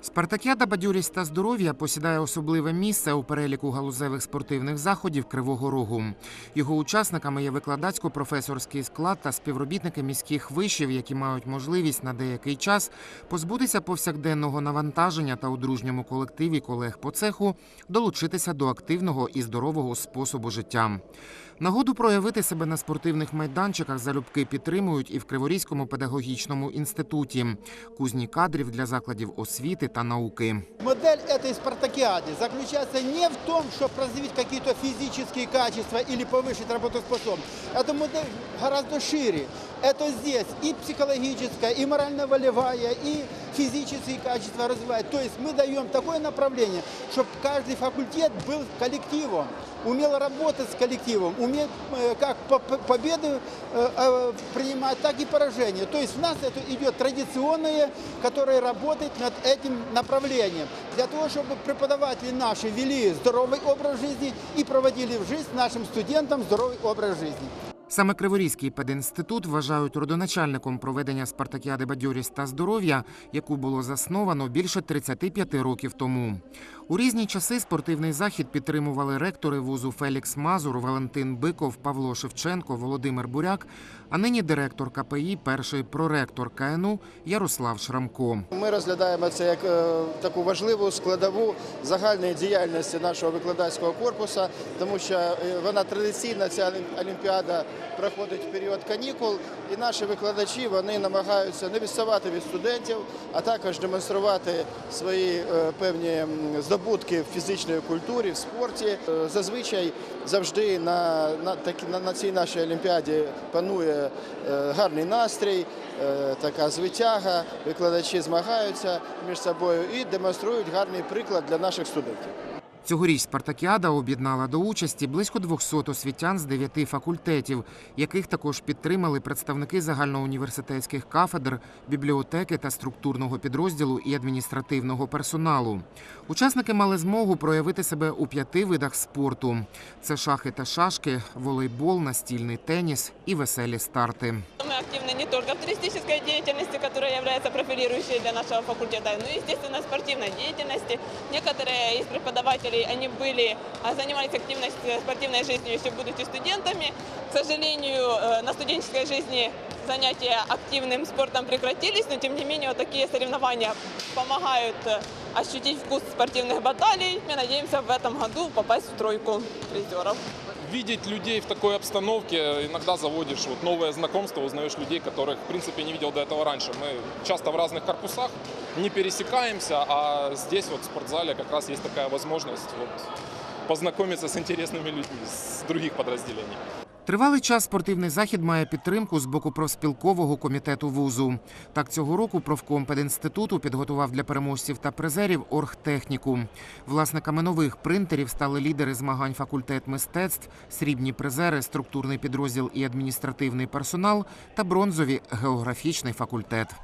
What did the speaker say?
Спартакіада бадьорість та здоров'я посідає особливе місце у переліку галузевих спортивних заходів Кривого Рогу. Його учасниками є викладацько-професорський склад та співробітники міських вишів, які мають можливість на деякий час позбутися повсякденного навантаження та у дружньому колективі колег по цеху долучитися до активного і здорового способу життя. Нагоду проявити себе на спортивних майданчиках залюбки підтримують і в Криворізькому педагогічному інституті кузні кадрів для закладів освіти та науки. Модель этой спартакиады заключается не в том, чтобы развить какие-то физические качества или повысить работоспособность. Эта модель гораздо шире. Это здесь и психологическая, и морально-волевая, и физические качества развивать. То есть мы даем такое направление, чтобы каждый факультет был коллективом, умел работать с коллективом, умел э, как по- по- победы э, э, принимать, так и поражения. То есть у нас это идет традиционное, которое работает над этим направлением. Для того, чтобы преподаватели наши вели здоровый образ жизни и проводили в жизнь нашим студентам здоровый образ жизни. Саме Криворізький пединститут вважають родоначальником проведення спартакіади бадьорість та здоров'я, яку було засновано більше 35 років тому. У різні часи спортивний захід підтримували ректори вузу Фелікс Мазур, Валентин Биков, Павло Шевченко, Володимир Буряк, а нині директор КПІ, перший проректор КНУ Ярослав Шрамко. Ми розглядаємо це як е, таку важливу складову загальної діяльності нашого викладацького корпусу, тому що е, вона традиційна ця олімпіада проходить в період канікул, і наші викладачі вони намагаються не відставати від студентів, а також демонструвати свої е, певні м, здобутки в фізичній культурі, в спорті. Е, Зазвичай завжди на, на, на, на цій нашій олімпіаді панує е, гарний настрій, е, така звитяга. Викладачі змагаються між собою і демонструють гарний приклад для наших студентів. Цьогоріч Спартакіада об'єднала до участі близько 200 освітян з дев'яти факультетів, яких також підтримали представники загальноуніверситетських кафедр, бібліотеки та структурного підрозділу і адміністративного персоналу. Учасники мали змогу проявити себе у п'яти видах спорту: це шахи та шашки, волейбол, настільний теніс і веселі старти. Мы активны не только в туристической деятельности, которая является профилирующей для нашего факультета, но и, естественно, в спортивной деятельности. Некоторые из преподавателей, они были, а, занимались активной с- спортивной жизнью еще будучи студентами. К сожалению, э, на студенческой жизни занятия активным спортом прекратились, но тем не менее вот такие соревнования помогают э, ощутить вкус спортивных баталий. Мы надеемся в этом году попасть в тройку призеров. видеть людей в такой обстановке, иногда заводишь вот новое знакомство, узнаешь людей, которых, в принципе, не видел до этого раньше. Мы часто в разных корпусах не пересекаемся, а здесь вот в спортзале как раз есть такая возможность вот, познакомиться с интересными людьми с других подразделений. Тривалий час спортивний захід має підтримку з боку профспілкового комітету вузу. Так цього року профком пединституту підготував для переможців та призерів оргтехніку. Власниками нових принтерів стали лідери змагань факультет мистецтв, срібні призери, структурний підрозділ і адміністративний персонал та бронзові географічний факультет.